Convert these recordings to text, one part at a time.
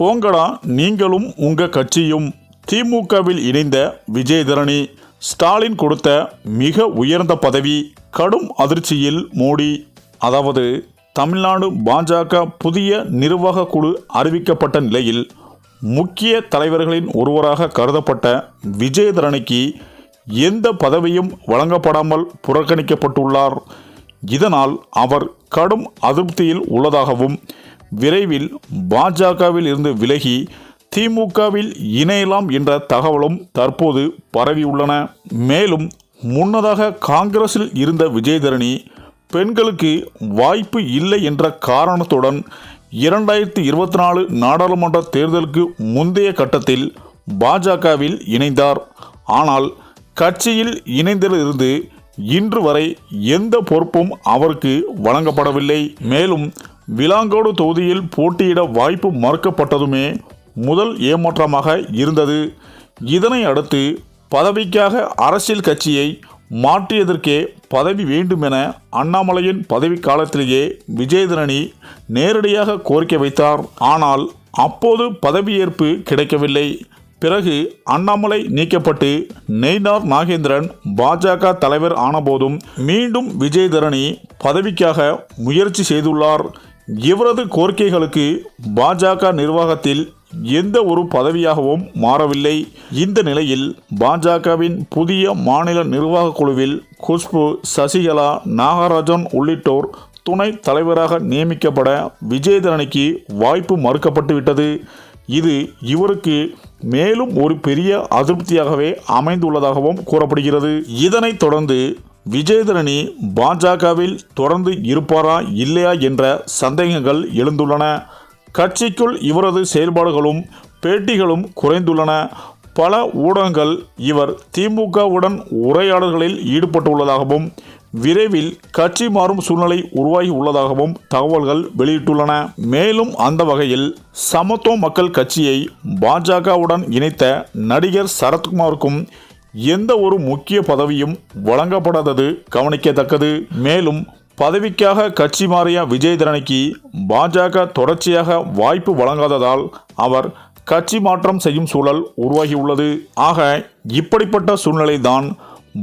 போங்கடா நீங்களும் உங்கள் கட்சியும் திமுகவில் இணைந்த விஜயதரணி ஸ்டாலின் கொடுத்த மிக உயர்ந்த பதவி கடும் அதிர்ச்சியில் மோடி. அதாவது தமிழ்நாடு பாஜக புதிய நிர்வாக குழு அறிவிக்கப்பட்ட நிலையில் முக்கிய தலைவர்களின் ஒருவராக கருதப்பட்ட விஜயதரணிக்கு எந்த பதவியும் வழங்கப்படாமல் புறக்கணிக்கப்பட்டுள்ளார். இதனால் அவர் கடும் அதிருப்தியில் உள்ளதாகவும் விரைவில் பாஜகவில் இருந்து விலகி திமுகவில் இணையலாம் என்ற தகவலும் தற்போது பரவியுள்ளன. மேலும் முன்னதாக காங்கிரஸில் இருந்த விஜயதரணி பெண்களுக்கு வாய்ப்பு இல்லை என்ற காரணத்துடன் இரண்டாயிரத்தி இருபத்தி நாலு நாடாளுமன்ற தேர்தலுக்கு முந்தைய கட்டத்தில் பாஜகவில் இணைந்தார். ஆனால் கட்சியில் இணைந்ததிலிருந்து இன்று வரை எந்த பொறுப்பும் அவருக்கு வழங்கப்படவில்லை. மேலும் விலாங்கோடு தொகுதியில் போட்டியிட வாய்ப்பு மறுக்கப்பட்டதுமே முதல் ஏமாற்றமாக இருந்தது. இதனை அடுத்து பதவிக்காக அரசியல் கட்சியை மாற்றியதற்கே பதவி வேண்டுமென அண்ணாமலையின் பதவி காலத்திலேயே விஜயதரணி நேரடியாக கோரிக்கை வைத்தார். ஆனால் அப்போது பதவியேற்பு கிடைக்கவில்லை. பிறகு அண்ணாமலை நீக்கப்பட்டு நெய்னார் நாகேந்திரன் பாஜக தலைவர் ஆனபோதும் மீண்டும் விஜயதரணி பதவிக்காக முயற்சி செய்துள்ளார். இவரது கோரிக்கைகளுக்கு பாஜக நிர்வாகத்தில் எந்த ஒரு பதவியாகவும் மாறவில்லை. இந்த நிலையில் பாஜகவின் புதிய மாநில நிர்வாக குழுவில் குஷ்பு சசிகலா நாகராஜன் உள்ளிட்டோர் துணை தலைவராக நியமிக்கப்பட விஜயதரணிக்கு வாய்ப்பு மறுக்கப்பட்டுவிட்டது. இது இவருக்கு மேலும் ஒரு பெரிய அதிருப்தியாகவே அமைந்துள்ளதாகவும் கூறப்படுகிறது. இதனைத் தொடர்ந்து விஜயதரணி பாஜகவில் தொடர்ந்து இருப்பாரா இல்லையா என்ற சந்தேகங்கள் எழுந்துள்ளன. கட்சிக்குள் இவரது செயல்பாடுகளும் பேட்டிகளும் குறைந்துள்ளன. பல ஊடகங்கள் இவர் திமுகவுடன் உரையாடல்களில் ஈடுபட்டுள்ளதாகவும் விரைவில் கட்சி மாறும் சூழ்நிலை உருவாகி உள்ளதாகவும் தகவல்கள் வெளியிட்டுள்ளன. மேலும் அந்த வகையில் சமத்துவ மக்கள் கட்சியை பாஜகவுடன் இணைத்த நடிகர் சரத்குமாருக்கும் எந்த ஒரு முக்கிய பதவியும் வழங்கப்படாதது கவனிக்கத்தக்கது. மேலும் பதவிக்காக கட்சி மாறிய விஜயதரணிக்கு பாஜக தொடர்ச்சியாக வாய்ப்பு வழங்காததால் அவர் கட்சி மாற்றம் செய்யும் சூழல் உருவாகியுள்ளது. ஆக இப்படிப்பட்ட சூழ்நிலைதான்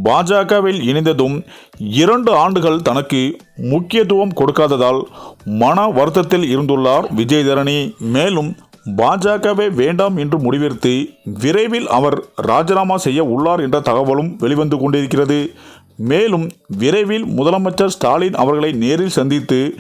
பாஜகவில் இணைந்ததும் இரண்டு ஆண்டுகள் தனக்கு முக்கியத்துவம் கொடுக்காததால் மன வருத்தத்தில் இருந்துள்ளார் விஜயதரணி. மேலும் பாஜகவே வேண்டாம் என்று முடிவெடுத்து விரைவில் அவர் ராஜினாமா செய்ய உள்ளார் என்ற தகவலும் வெளிவந்து கொண்டிருக்கிறது. மேலும் விரைவில் முதலமைச்சர் ஸ்டாலின் அவர்களை நேரில் சந்தித்து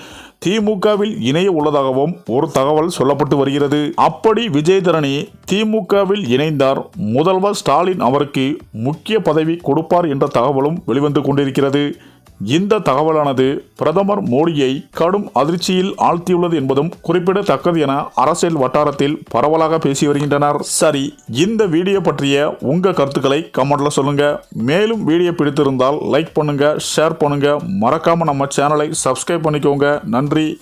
திமுகவில் இணைய உள்ளதாகவும் ஒரு தகவல் சொல்லப்பட்டு வருகிறது. அப்படி விஜயதரணி திமுகவில் இணைந்தார். முதல்வர் ஸ்டாலின் அவருக்கு முக்கிய பதவி கொடுப்பார் என்ற தகவலும் வெளிவந்து கொண்டிருக்கிறது. இந்த தகவலானது பிரதமர் மோடியை கடும் அதிர்ச்சியில் ஆழ்த்தியுள்ளது என்பதும் குறிப்பிடத்தக்கது என அரசியல் வட்டாரத்தில் பரவலாக பேசி வருகின்றனர். சரி இந்த வீடியோ பற்றிய உங்க கருத்துக்களை கமெண்ட்ல சொல்லுங்க. மேலும் வீடியோ பிடித்திருந்தால் லைக் பண்ணுங்க ஷேர் பண்ணுங்க. மறக்காம நம்ம சேனலை சப்ஸ்கிரைப் பண்ணிக்கோங்க. நன்றி.